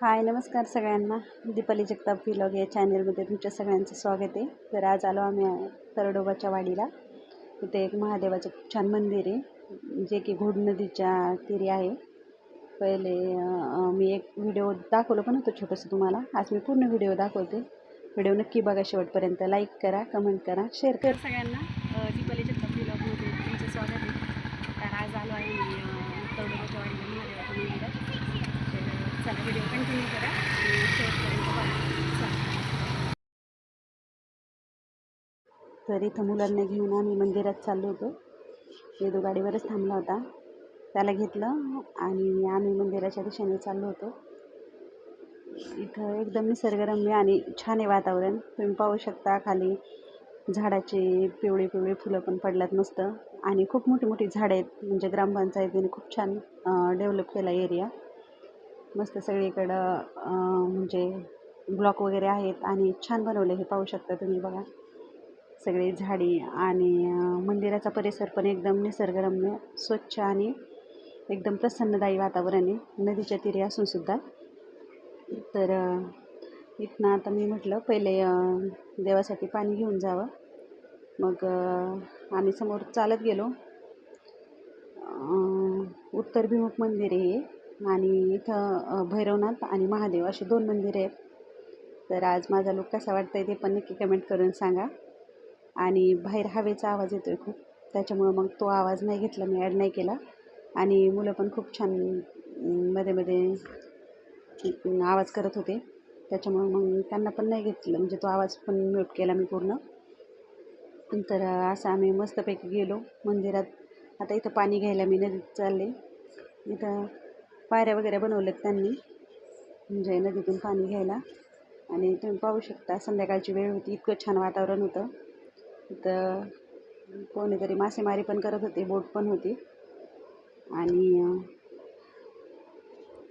हाय नमस्कार सगळ्यांना. दीपाली जगताप व्लॉग या चॅनलमध्ये तुमच्या सगळ्यांचं स्वागत आहे. तर आज आलो आम्ही तरडोबाच्या वाडीला. इथे एक महादेवाचं खूप छान मंदिर आहे जे की घोड नदीच्या तिरी आहे. पहिले मी एक व्हिडिओ दाखवलं पण होतं छोटंसं तुम्हाला. आज मी पूर्ण व्हिडिओ दाखवते. व्हिडिओ नक्की बघा शेवटपर्यंत. लाईक करा कमेंट करा शेअर करा. सगळ्यांना अं, दीपाली जगताप व्लॉगमध्ये तुमचं स्वागत आहे तर आज आलो आहे मी अं, तरडोबाच्या वाडीला महादेवाच्या मंदिरात तर चला व्हिडिओ कंटिन्यू करा. आणि शेवटपर्यंत बघा तर इथं मुलांना घेऊन आम्ही मंदिरात चाललो होतो. वेदू गाडीवरच थांबला होता. त्याला घेतलं आणि आम्ही मंदिराच्या दिशेने चाललो होतो. इथं एकदम निसर्गरम्य आणि छान आहे वातावरण. तुम्ही पाहू शकता खाली झाडाची पिवळी पिवळी फुलं पण पडल्यात मस्त. आणि खूप मोठी मोठी झाडं आहेत. म्हणजे ग्रामपंचायतीने खूप छान डेव्हलप केला एरिया मस्त सगळीकडं म्हणजे ब्लॉक वगैरे आहेत आणि छान बनवले हे पाहू शकता तुम्ही बघा. सगळी झाडी आणि मंदिराचा परिसर पण एकदम निसर्गरम्य स्वच्छ आणि एकदम प्रसन्नदायी वातावरण आहे. नदीच्या तीरी असूनसुद्धा तर इथनं आता मी म्हटलं पहिले देवासाठी पाणी घेऊन जावं. मग आम्ही समोर चालत गेलो. उत्तरभिमुख मंदिर आहे आणि इथं भैरवनाथ आणि महादेव असे दोन मंदिरे आहेत. तर आज माझा लुक कसा वाटतंय ते पण नक्की कमेंट करून सांगा. आणि बाहेर हवेचा आवाज येतो आहे खूप. त्याच्यामुळं मग तो आवाज नाही घेतला मी ॲड नाही केला. आणि मुलं पण खूप छानमध्ये मध्ये आवाज करत होते. त्याच्यामुळं मग त्यांना पण नाही घेतलं. म्हणजे तो आवाज पण म्यूट केला मी पूर्ण. नंतर असं आम्ही मस्तपैकी गेलो मंदिरात. आता इथं पाणी घ्यायला मी नदीत चालले. इथं पायऱ्या वगैरे बनवल्यात त्यांनी. म्हणजे नदीतून पाणी घ्यायला. आणि तुम्ही पाहू शकता संध्याकाळची वेळ होती इतकं छान वातावरण होतं. इथं कोणीतरी मासेमारी पण करत होते बोट पण होती. आणि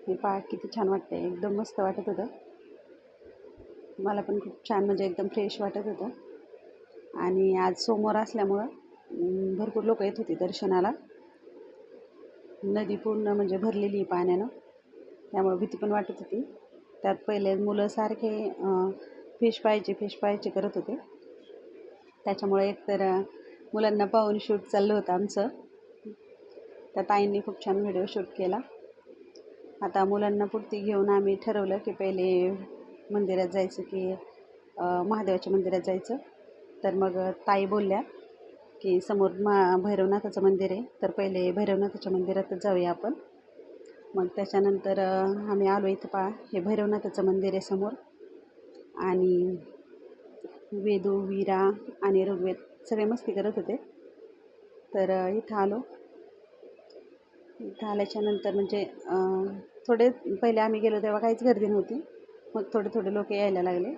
हे पहा किती छान वाटतंय. एकदम मस्त वाटत होतं. मला पण खूप छान म्हणजे एकदम फ्रेश वाटत होतं. आणि आज सोमवार असल्यामुळं भरपूर लोक येत होती दर्शनाला. नदी पूर्ण म्हणजे भरलेली आहे पाण्यानं. त्यामुळे भीती पण वाटत होती. त्यात पहिले मुलं सारखे फिश पाहायचे फिश पाहायचे करत होते. त्याच्यामुळे एकतर मुलांना पाहून शूट चाललं होतं आमचं. त्या ताईंनी खूप छान व्हिडिओ शूट केला. आता मुलांना पुरती घेऊन आम्ही ठरवलं की पहिले मंदिरात जायचं की महादेवाच्या मंदिरात जायचं. तर मग ताई बोलल्या की समोर मा भैरवनाथाचं मंदिर आहे. तर पहिले भैरवनाथाच्या मंदिरातच जाऊया आपण. मग त्याच्यानंतर आम्ही आलो इथं पहा. हे भैरवनाथाचं मंदिर आहे समोर. आणि वेदू वीरा आणि ऋग्वेद सगळे मस्ती करत होते. तर इथं आलो. इथं आल्याच्यानंतर म्हणजे थोडे पहिले आम्ही गेलो तेव्हा काहीच गर्दी नव्हती. मग थोडे थोडे लोक यायला लागले.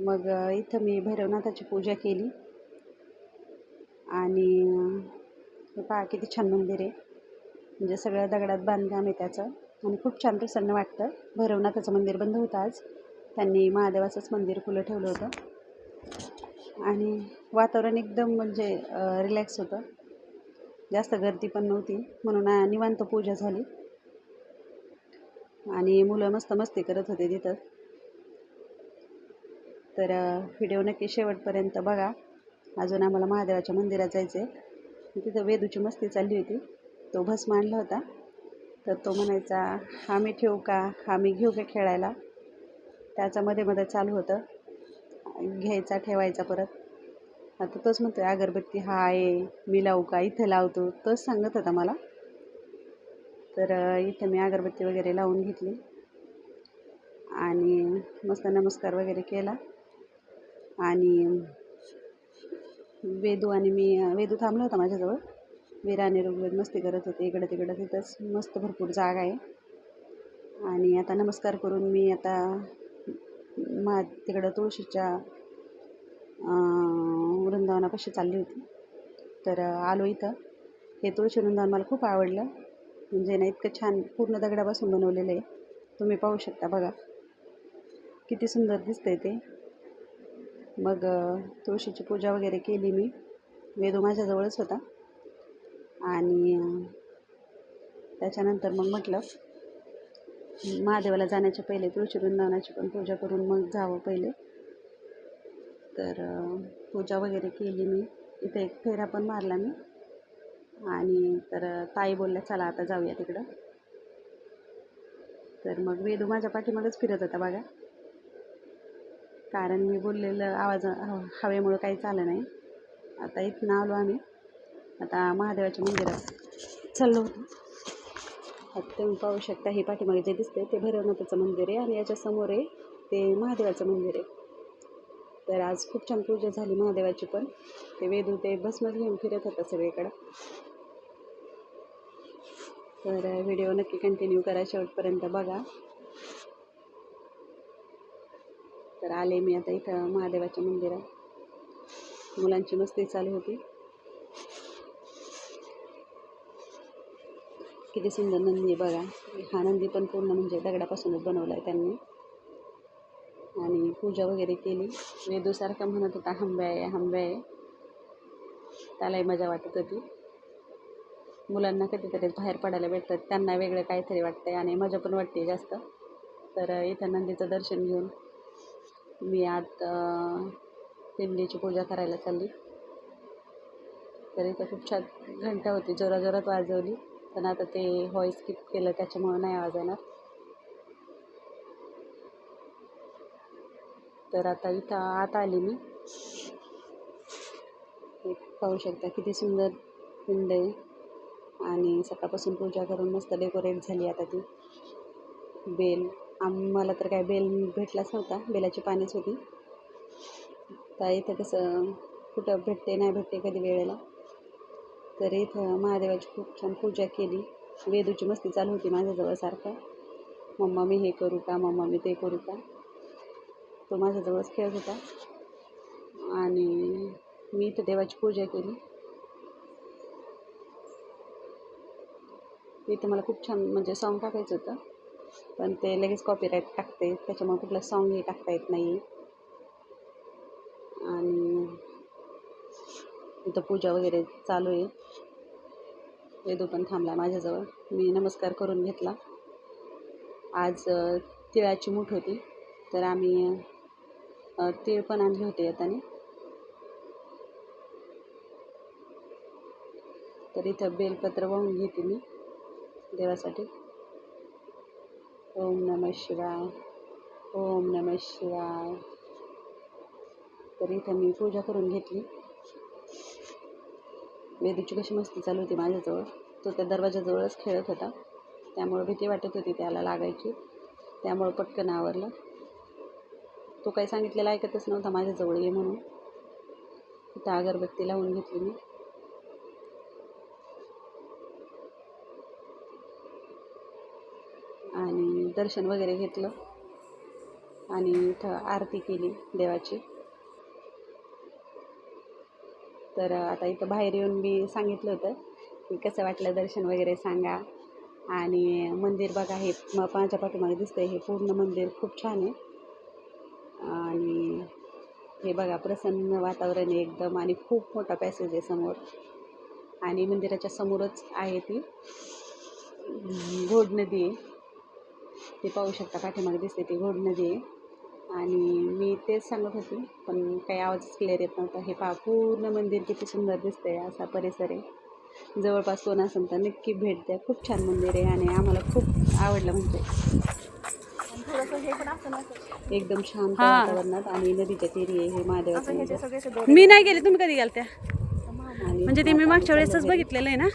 मग इथं मी भैरवनाथाची पूजा केली. आणि हे पहा किती छान मंदिर आहे. म्हणजे सगळ्या दगडात बांधकाम आहे त्याचं. आणि खूप छान प्रसन्न वाटतं. भैरवनाथाचं मंदिर बंद होतं आज. त्यांनी महादेवाचंच मंदिर खुलं ठेवलं होतं. आणि वातावरण एकदम म्हणजे रिलॅक्स होतं. जास्त गर्दी पण नव्हती. म्हणून निवांत पूजा झाली. आणि मुलं मस्त मस्ती करत होते तिथं. तर व्हिडिओ नक्की शेवटपर्यंत बघा. अजून आम्हाला महादेवाच्या मंदिरात जायचं आहे तिथं वेदूची मस्ती चालली होती. तो भस्म आणला होता. तर तो म्हणायचा हा मी ठेवू का? हा मी घेऊ का खेळायला? त्याचा मध्ये मध्ये चालू होतं. घ्यायचा ठेवायचा परत. आता तोच म्हणतो आहे अगरबत्ती हा आहे मी लावू का? इथं लावतो तोच सांगत होता मला. तर इथं मी अगरबत्ती वगैरे लावून घेतली. आणि मस्त नमस्कार वगैरे केला. आणि वेदू आणि मी वेदू थांबला होता माझ्याजवळ. वीरा आणि ऋग्वेद मस्ती करत होते इकडं तिकडं. तिथंच मस्त भरपूर जागा आहे. आणि आता नमस्कार करून मी आता मा तिकडं तुळशीच्या वृंदावनापाशी चालली होती. तर आलो इथं. हे तुळशी वृंदावन मला खूप आवडलं. म्हणजे ना इतकं छान पूर्ण दगडापासून बनवलेलं आहे. तुम्ही पाहू शकता बघा. किती सुंदर दिसतंय ते. मग तुळशीची पूजा वगैरे केली मी. वेदू माझ्याजवळच होता. आणि त्याच्यानंतर मग म्हटलं महादेवाला जाण्याच्या पहिले तुळशी वृंदावनाची पण पूजा करून मग जावं पहिले. तर पूजा वगैरे केली मी. इथे एक फेरा पण मारला मी. आणि तर ताई बोलल्या चला आता जाऊया तिकडं. तर मग वेदू माझ्या पाठीमागच फिरत होता बघा. कारण मी बोललेलं आवाज हवेमुळं काही चालं नाही. आता इथून आलो आम्ही. आता महादेवाच्या मंदिरात चाललो होतो. आता तुम्ही पाहू शकता हे पाठीमागे जे दिसते ते भैरवनाथाचं मंदिर आहे आणि याच्यासमोर आहे ते महादेवाचं मंदिर आहे. तर आज खूप छान पूजा झाली महादेवाची पण. ते वेदू ते बसमध्ये घेऊन फिरत होता सगळीकडं. तर व्हिडिओ नक्की कंटिन्यू करा. शेवटपर्यंत बघा. तर आले मी आता इथं महादेवाच्या मंदिरात. मुलांची मस्ती चालू होती. किती सुंदर नंदी आहे बघा. हा नंदी पण पूर्ण म्हणजे दगडापासूनच बनवला आहे त्यांनी. आणि पूजा वगैरे केली. वेदूसारखा म्हणत होता आंब्या आहे हंब्या आहे. त्यालाही मजा वाटत होती. मुलांना कधीतरी बाहेर पडायला भेटतात. त्यांना वेगळं काहीतरी वाटतंय आणि मजा पण वाटते जास्त. तर इथं नंदीचं दर्शन घेऊन मी आत अं, पूजा करायला चालली. तर इथं खूप छान घंटा होती जोराजोरात वाजवली. पण आता ते व्हॉईस स्किप केलं त्याच्यामुळं नाही आवाज येणार तर आता इथं आत आली मी. पाहू शकता किती सुंदर पिंड आहे. आणि सकाळपासून पूजा करून मस्त डेकोरेट झाली आता ती. बेल. आम्हाला तर काय बेल भेटलाच नव्हता बेलाची पानेच होती. तर इथं कसं कुठं भेटते नाही भेटते कधी वेळेला. तर इथं महादेवाची खूप छान पूजा केली. वेदूची मस्ती चालू होती माझ्याजवळ सारखं. मम्मा मी हे करू का? मम्मा मी ते करू का? तो माझ्याजवळच खेळत होता. आणि मी इथं देवाची पूजा केली. इथं मला खूप छान म्हणजे सॉन्ग टाकायचं होतं. पण ते लगेच कॉपीराईट टाकते. त्याच्यामुळे कुठलं सॉन्गही टाकता येत नाही. आणि इथं पूजा वगैरे चालू आहे. वेदू पण थांबला माझ्याजवळ. मी नमस्कार करून घेतला. आज तिळाची मूठ होती. तर आम्ही तीळ पण आणले होते येताने. तर इथं बेलपत्र वाहून घेते मी देवासाठी. ओम नम शिवाय ओम नम शिवाय. तर इथं मी पूजा करून घेतली. वेदूची कशी मस्ती चालू होती माझ्याजवळ. तो त्या दरवाजाजवळच खेळत होता. त्यामुळं भीती वाटत होती त्याला लागायची. त्यामुळं पटकन आवरलं. तो काही सांगितलेला ऐकतच नव्हता माझ्याजवळ ये म्हणून. तिथं अगरबत्ती लावून घेतली मी आणि दर्शन वगैरे घेतलं. आणि इथं आरती केली देवाची. तर आता इथं बाहेर येऊन मी सांगितलं होतं की कसं वाटलं दर्शन वगैरे सांगा. आणि मंदिर बघा हे म माझ्या पाठीमागे दिसतंय हे पूर्ण मंदिर खूप छान आहे. आणि हे बघा प्रसन्न वातावरण आहे एकदम आणि खूप मोठा पॅसेज आहे समोर. आणि मंदिराच्या समोरच आहे ती. गोड घोड नदी आहे. ते पाहू शकता पाठीमागे दिसते ती घोड नदी आहे आणि मी तेच सांगत होती पण काही आवाजच क्लिअर येत नव्हता. हे पहा पूर्ण मंदिर किती सुंदर दिसतंय असा परिसर आहे. जवळपास कोण असेल तर नक्की भेट द्या. खूप छान मंदिर आहे आणि आम्हाला खूप आवडलं म्हणजे. एकदम शांत हा. वातावरणात आणि नदीच्या तीरी आहे हे महादेवाचं मी नाही गेले तुम्ही कधी गेलत्या? आणि म्हणजे ते मी मागच्या वेळेसच बघितलेलं आहे ना?